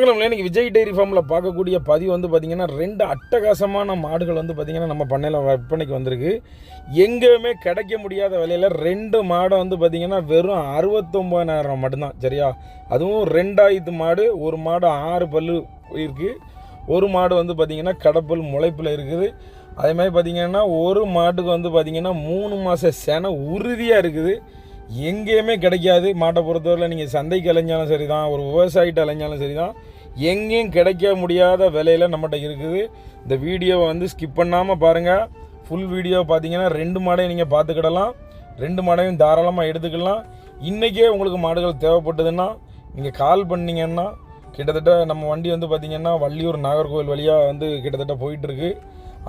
இன்னைக்கு விஜய் டைரி ஃபார்மில் பார்க்கக்கூடிய பதிவு வந்து பார்த்திங்கன்னா ரெண்டு அட்டகாசமான மாடுகள் வந்து பார்த்திங்கன்னா நம்ம பண்ணையில் விற்பனைக்கு வந்திருக்கு. எங்கேயுமே கிடைக்க முடியாத விலையில் ரெண்டு மாடை வந்து பார்த்தீங்கன்னா வெறும் அறுபத்தொம்பதாயிரம் மட்டும்தான் சரியா? அதுவும் ரெண்டாயிரத்து மாடு ஒரு மாடு ஆறு பல்லு இருக்குது ஒரு மாடு வந்து பார்த்திங்கன்னா கடப்பல் முளைப்பில் இருக்குது. அதே மாதிரி பார்த்திங்கன்னா ஒரு மாட்டுக்கு வந்து பார்த்தீங்கன்னா மூணு மாத செனை உறுதியாக இருக்குது. எங்கேயுமே கிடைக்காது. மாட்டை பொறுத்தவரையில் நீங்கள் சந்தைக்கு அலைஞ்சாலும் சரி தான் ஒரு விவசாயிட்ட அலைஞ்சாலும் சரி தான் எங்கேயும் கிடைக்க முடியாத விலையில் நம்மகிட்ட இருக்குது. இந்த வீடியோவை வந்து ஸ்கிப் பண்ணாமல் பாருங்கள் ஃபுல் வீடியோ பார்த்தீங்கன்னா ரெண்டு மாடையும் நீங்கள் பார்த்துக்கிடலாம். ரெண்டு மாடையும் தாராளமாக எடுத்துக்கலாம். இன்றைக்கே உங்களுக்கு மாடுகள் தேவைப்பட்டதுன்னா நீங்கள் கால் பண்ணீங்கன்னா கிட்டத்தட்ட நம்ம வண்டி வந்து பார்த்திங்கன்னா வள்ளியூர் நாகர்கோவில் வழியாக வந்து கிட்டத்தட்ட போயிட்டுருக்கு.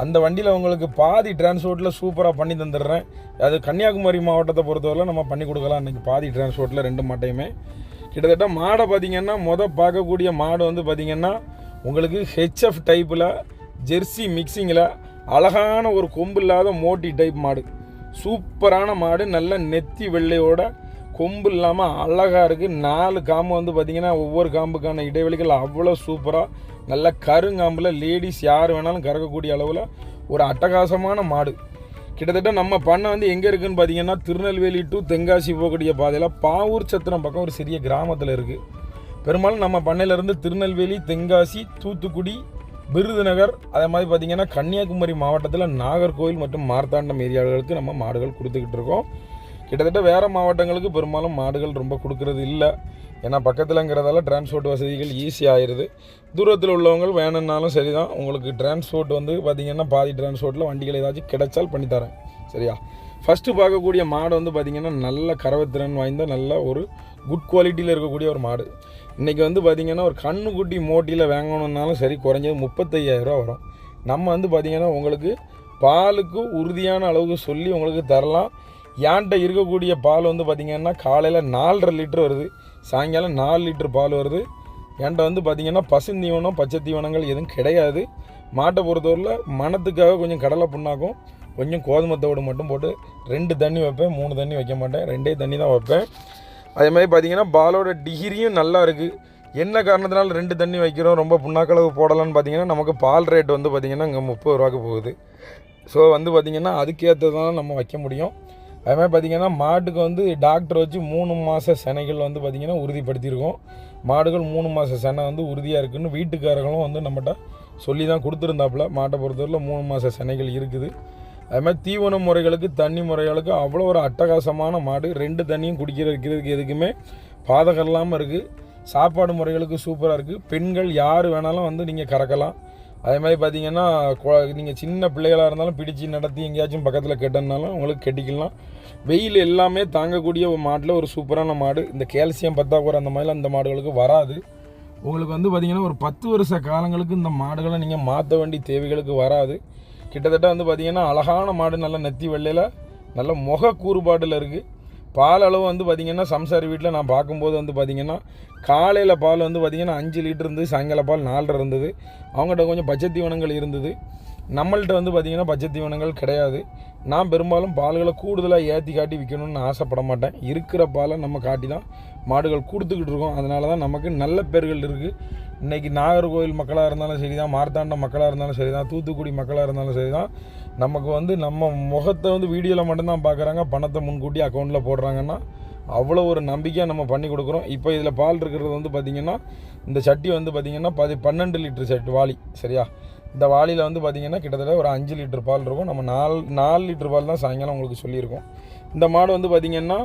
அந்த வண்டியில் உங்களுக்கு பாதி டிரான்ஸ்போர்ட்டில் சூப்பராக பண்ணி தந்துடுறேன். அது கன்னியாகுமரி மாவட்டத்தை பொறுத்தவரை நம்ம பண்ணி கொடுக்கலாம். இன்றைக்கி பாதி டிரான்ஸ்போர்ட்டில் ரெண்டு மாட்டையுமே. கிட்டத்தட்ட மாடை பார்த்திங்கன்னா மொதல் பார்க்கக்கூடிய மாடு வந்து பார்த்திங்கன்னா உங்களுக்கு ஹெச்எஃப் டைப்பில் ஜெர்சி மிக்சிங்கில் அழகான ஒரு கொம்பு இல்லாத மோட்டி டைப் மாடு. சூப்பரான மாடு நல்ல நெத்தி வெள்ளையோட கொம்பு இல்லாமல் அழகாக இருக்குது நாலு காம்பு வந்து பார்த்திங்கன்னா ஒவ்வொரு காம்புக்கான இடைவெளிகள் அவ்வளோ சூப்பராக நல்ல கருங்காம்பில் லேடிஸ் யார் வேணாலும் கறக்கக்கூடிய அளவில் ஒரு அட்டகாசமான மாடு. கிட்டத்தட்ட நம்ம பண்ணை வந்து எங்கே இருக்குதுன்னு பார்த்தீங்கன்னா திருநெல்வேலி டு தென்காசி போகக்கூடிய பாதையில் பாவூர் சத்திரம் பக்கம் ஒரு சிறிய கிராமத்தில் இருக்குது பெரும்பாலும் நம்ம பண்ணையிலேருந்து திருநெல்வேலி தென்காசி தூத்துக்குடி விருதுநகர் அதே மாதிரி பார்த்திங்கன்னா கன்னியாகுமரி மாவட்டத்தில் நாகர்கோவில் மற்றும் மார்த்தாண்டம் ஏரியாவுகளுக்கு நம்ம மாடுகள் கொடுத்துக்கிட்டு இருக்கோம். கிட்டத்தட்ட வேறு மாவட்டங்களுக்கு பெரும்பாலும் மாடுகள் ரொம்ப கொடுக்கறது இல்லை. ஏன்னா பக்கத்தில்ங்கிறதால டிரான்ஸ்போர்ட் வசதிகள் ஈஸி ஆயிடுது தூரத்தில் உள்ளவங்க வேணும்னாலும் சரி தான் உங்களுக்கு டிரான்ஸ்போர்ட் வந்து பார்த்திங்கன்னா பாதி டிரான்ஸ்போர்ட்டில் வண்டிகள் ஏதாச்சும் கிடைச்சால் பண்ணித்தரேன் சரியா? ஃபஸ்ட்டு பார்க்கக்கூடிய மாடு வந்து பார்த்திங்கன்னா நல்ல கரவத்திறன் வாய்ந்த நல்ல ஒரு குட் குவாலிட்டியில் இருக்கக்கூடிய ஒரு மாடு. இன்றைக்கி வந்து பார்த்திங்கன்னா ஒரு கண்ணுக்குட்டி மோட்டியில் வாங்கணுன்னாலும் சரி குறைஞ்சது முப்பத்தையாயிரரூவா வரும். நம்ம வந்து பார்த்திங்கன்னா உங்களுக்கு பாலுக்கு உறுதியான அளவுக்கு சொல்லி உங்களுக்கு தரலாம். ஏன்ட்ட இருக்கக்கூடிய பால் வந்து பார்த்திங்கன்னா காலையில் நாலரை லிட்டர் வருது சாயங்காலம் நாலு லிட்டர் பால் வருது. என்கிட்ட வந்து பார்த்திங்கன்னா பசுந்தீவனம் பச்சை தீவனங்கள் எதுவும் கிடையாது. மாட்டை பொறுத்தவரையில் மனத்துக்காக கொஞ்சம் கடலை புண்ணாக்கும் கொஞ்சம் கோதுமை தவிடு மட்டும் போட்டு ரெண்டு தண்ணி வைப்பேன் மூணு தண்ணி வைக்க மாட்டேன் ரெண்டே தண்ணி தான் வைப்பேன். அதே மாதிரி பார்த்திங்கன்னா பாலோட டிகிரியும் நல்லா இருக்குது என்ன காரணத்தினால ரெண்டு தண்ணி வைக்கிறோம் ரொம்ப புண்ணாக்களவு போடலான்னு பார்த்தீங்கன்னா நமக்கு பால் ரேட் வந்து பார்த்திங்கன்னா இங்கே முப்பது ரூபாய்க்கு போகுது. ஸோ வந்து பார்த்திங்கன்னா அதுக்கேற்றதான் நம்ம வைக்க முடியும். அது மாதிரி பார்த்திங்கன்னா மாட்டுக்கு வந்து டாக்டர் வச்சு மூணு மாத செனைகள் வந்து பார்த்திங்கன்னா உறுதிப்படுத்தியிருக்கோம். மாடுகள் மூணு மாத செனை வந்து உறுதியாக இருக்குன்னு வீட்டுக்காரர்களும் வந்து நம்மகிட்ட சொல்லி தான் கொடுத்துருந்தாப்புல. மாட்டை பொறுத்தவரையில் மூணு மாத செனைகள் இருக்குது. அது மாதிரி தீவன முறைகளுக்கு தண்ணி முறைகளுக்கு அவ்வளோ ஒரு அட்டகாசமான மாடு. ரெண்டு தண்ணியும் குடிக்கிற இருக்கிறதுக்கு எதுக்குமே பாதகம் இல்லாமல் இருக்குது சாப்பாடு முறைகளுக்கு சூப்பராக இருக்குது பெண்கள் யார் வேணாலும் வந்து நீங்கள் கறக்கலாம். அதே மாதிரி பார்த்தீங்கன்னா நீங்கள் சின்ன பிள்ளைகளாக இருந்தாலும் பிடிச்சி நடத்தி எங்கேயாச்சும் பக்கத்தில் கெட்டனாலும் உங்களுக்கு கெட்டிக்கலாம். வெயில் எல்லாமே தாங்கக்கூடிய ஒரு மாட்டில் ஒரு சூப்பரான மாடு. இந்த கால்சியம் பத்தாக்குறை அந்த மாதிரிலாம் அந்த மாடுகளுக்கு வராது. உங்களுக்கு வந்து பார்த்திங்கன்னா ஒரு பத்து வருஷ காலங்களுக்கு இந்த மாடுகளை நீங்கள் மாற்ற வேண்டிய தேவைகளுக்கு வராது. கிட்டத்தட்ட வந்து பார்த்திங்கன்னா அழகான மாடு நல்ல நெத்தி வெள்ளையில் நல்ல முக கூறுபாட்டில் இருக்குது பால் அளவு வந்து பார்த்திங்கன்னா சம்சாரி வீட்டில் நான் பார்க்கும்போது வந்து பார்த்திங்கன்னா காலையில் பால் வந்து பார்த்திங்கன்னா அஞ்சு லிட்டர் இருந்தது சாயங்கால பால் நாலரை இருந்தது. அவங்ககிட்ட கொஞ்சம் பச்சை தீவனங்கள் இருந்தது. நம்மள்கிட்ட வந்து பார்த்திங்கன்னா பச்சை தீவனங்கள் கிடையாது. நான் பெரும்பாலும் பால்களை கூடுதலாக ஏற்றி காட்டி விற்கணும்னு ஆசைப்பட மாட்டேன். இருக்கிற பாலை நம்ம காட்டி தான் மாடுகள் கொடுத்துக்கிட்டு இருக்கோம். அதனால தான் நமக்கு நல்ல பேர்கள் இருக்குது இன்றைக்கி நாகர்கோவில் மக்களாக இருந்தாலும் சரி தான் மார்த்தாண்டம் மக்களாக இருந்தாலும் சரி தான் தூத்துக்குடி மக்களாக இருந்தாலும் சரி தான் நமக்கு வந்து நம்ம முகத்தை வந்து வீடியோவில் மட்டும்தான் பார்க்குறாங்க பணத்தை முன்கூட்டி அக்கௌண்ட்டில் போடுறாங்கன்னா அவ்வளோ ஒரு நம்பிக்கையாக நம்ம பண்ணி கொடுக்குறோம். இப்போ இதில் பால் இருக்கிறது வந்து பார்த்திங்கன்னா இந்த சட்டி வந்து பார்த்திங்கன்னா பதி பன்னெண்டு லிட்டர் சட்டி வாளி சரியா? இந்த வாளியில் வந்து பார்த்திங்கன்னா கிட்டத்தட்ட ஒரு அஞ்சு லிட்டர் பால் இருக்கும். நம்ம நாலு நாலு லிட்டர் பால் தான் சாயங்காலம் உங்களுக்கு சொல்லியிருக்கோம். இந்த மாடு வந்து பார்த்திங்கன்னா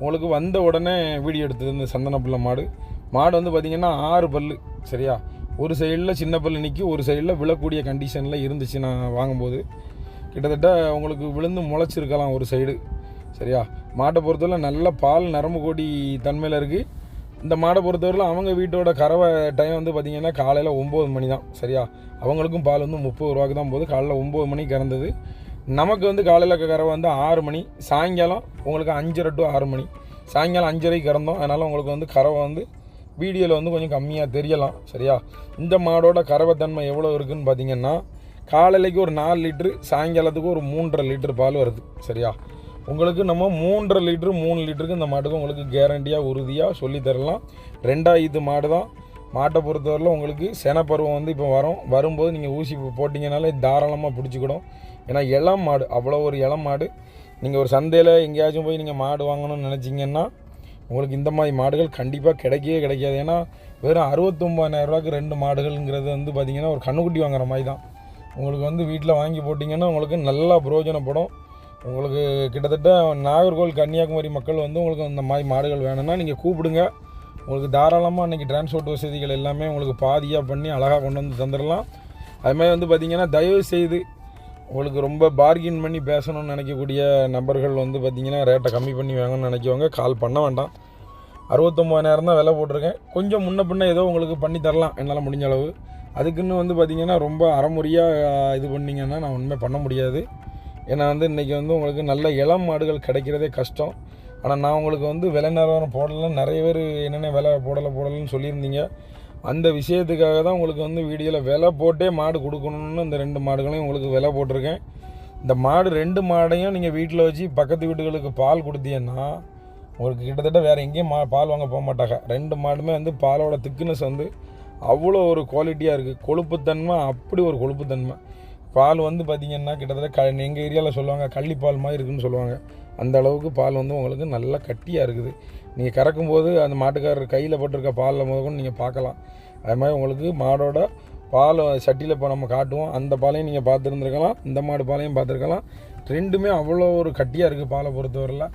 உங்களுக்கு வந்த உடனே வீடியோ எடுத்தது இந்த சந்தனப்புள்ள மாடு. மாடு வந்து பார்த்திங்கன்னா ஆறு பல் சரியா? ஒரு சைடில் சின்ன பல் நிற்கி ஒரு சைடில் விழக்கூடிய கண்டிஷனில் இருந்துச்சு நான் வாங்கும்போது. கிட்டத்தட்ட உங்களுக்கு விழுந்து முளைச்சிருக்கலாம் ஒரு சைடு சரியா? மாட்டை பொறுத்தவரை நல்ல பால் நரம்பு கோடி தன்மையில் இருக்குது இந்த மாடை பொறுத்தவரையில் அவங்க வீட்டோட கறவை டைம் வந்து பார்த்திங்கன்னா காலையில் ஒம்பது மணி தான் சரியா? அவங்களுக்கும் பால் வந்து முப்பது ரூபாய்க்கு தான் போகுது. காலையில் ஒம்பது மணிக்கு கறந்தது. நமக்கு வந்து காலையில் கறவை வந்து ஆறு மணி சாயங்காலம் உங்களுக்கு அஞ்சரை டு ஆறு மணி. சாயங்காலம் அஞ்சரைக்கு கறந்தோம். அதனால் உங்களுக்கு வந்து கறவை வந்து வீடியோவில் வந்து கொஞ்சம் கம்மியாக தெரியலாம் சரியா? இந்த மாடோட கறவைத்தன்மை எவ்வளோ இருக்குதுன்னு பார்த்தீங்கன்னா காலையிலைக்கு ஒரு நாலு லிட்ரு சாயங்காலத்துக்கு ஒரு மூன்றரை லிட்ரு பால் வருது சரியா? உங்களுக்கு நம்ம மூன்றரை லிட்ரு மூணு லிட்டருக்கு இந்த மாட்டுக்கு உங்களுக்கு கேரண்டியாக உறுதியாக சொல்லித்தரலாம் ரெண்டாயிரத்து மாடு தான். மாட்டை பொறுத்தவரையில் உங்களுக்கு செனப்பருவம் வந்து இப்போ வரும். வரும்போது நீங்கள் ஊசி போட்டிங்கனாலே தாராளமாக பிடிச்சிக்கிடும். ஏன்னா இளம் மாடு அவ்வளோ ஒரு இளம் மாடு. நீங்கள் ஒரு சந்தையில் எங்கேயாச்சும் போய் நீங்கள் மாடு வாங்கணும்னு நினச்சிங்கன்னா உங்களுக்கு இந்த மாதிரி மாடுகள் கண்டிப்பாக கிடைக்கவே கிடைக்காது. ஏன்னா வெறும் அறுபத்தொம்பதாயிரரூவாக்கு ரெண்டு மாடுகள்ங்கிறது வந்து பார்த்திங்கன்னா ஒரு கண்ணுக்குட்டி வாங்குற மாதிரி தான். உங்களுக்கு வந்து வீட்டில் வாங்கி போட்டிங்கன்னா உங்களுக்கு நல்லா பிரயோஜனப்படும். உங்களுக்கு கிட்டத்தட்ட நாகர்கோவில் கன்னியாகுமரி மக்கள் வந்து உங்களுக்கு இந்த மாதிரி மாடுகள் வேணும்னா நீங்கள் கூப்பிடுங்க. உங்களுக்கு தாராளமாக அன்றைக்கி டிரான்ஸ்போர்ட் வசதிகள் எல்லாமே உங்களுக்கு பாதியாக பண்ணி அழகாக கொண்டு வந்து தந்துடலாம் அதுமாதிரி வந்து பார்த்திங்கன்னா தயவு செய்து உங்களுக்கு ரொம்ப பார்கின் பண்ணி பேசணும்னு நினைக்கக்கூடிய நபர்கள் வந்து பார்த்திங்கன்னா ரேட்டை கம்மி பண்ணி வாங்கணும்னு நினைக்கவங்க கால் பண்ண வேண்டாம். அறுபத்தொம்போதாயிரம் தான் விலை போட்டிருக்கேன். கொஞ்சம் முன்ன பின்ன ஏதோ உங்களுக்கு பண்ணி தரலாம் என்னால் முடிஞ்ச அளவு. அதுக்குன்னு வந்து பார்த்திங்கன்னா ரொம்ப அறமுறையாக இது பண்ணிங்கன்னா நான் ஒன்றுமே பண்ண முடியாது. ஏன்னா வந்து இன்றைக்கி வந்து உங்களுக்கு நல்ல இளம் மாடுகள் கிடைக்கிறதே கஷ்டம். ஆனால் நான் உங்களுக்கு வந்து விலை நிலவரம் போடலை நிறைய பேர் என்னென்ன விலை போடலை போடலைன்னு சொல்லியிருந்தீங்க. அந்த விஷயத்துக்காக தான் உங்களுக்கு வந்து வீடியோவில் விலை போட்டே மாடு கொடுக்கணும்னு இந்த ரெண்டு மாடுகளையும் உங்களுக்கு விலை போட்டிருக்கேன். இந்த மாடு ரெண்டு மாடையும் நீங்கள் வீட்டில் வச்சு பக்கத்து வீடுகளுக்கு பால் கொடுத்தீங்கன்னா உங்களுக்கு கிட்டத்தட்ட வேறு எங்கேயும் மா பால் வாங்க போக மாட்டாங்க. ரெண்டு மாடுமே வந்து பாலோட திக்னஸ் வந்து அவ்வளோ ஒரு குவாலிட்டியாக இருக்குது கொழுப்புத்தன்மை அப்படி ஒரு கொழுப்புத்தன்மை. பால் வந்து பார்த்திங்கன்னா கிட்டத்தட்ட க எங்கள் ஏரியாவில் சொல்லுவாங்க கள்ளிப்பால் மாதிரி இருக்குன்னு சொல்லுவாங்க. அந்த அளவுக்கு பால் வந்து உங்களுக்கு நல்லா கட்டியாக இருக்குது. நீங்கள் கறக்கும்போது அந்த மாட்டுக்காரர் கையில் போட்டிருக்க பாலில் முதல்கொண்டு நீங்கள் பார்க்கலாம் அது மாதிரி உங்களுக்கு மாடோட பால் சட்டியில் இப்போ நம்ம காட்டுவோம். அந்த பாலையும் நீங்கள் பார்த்துருந்துருக்கலாம் இந்த மாடு பாலையும் பார்த்துருக்கலாம். ரெண்டுமே அவ்வளோ ஒரு கட்டியாக இருக்குது பாலை பொறுத்தவரையில்.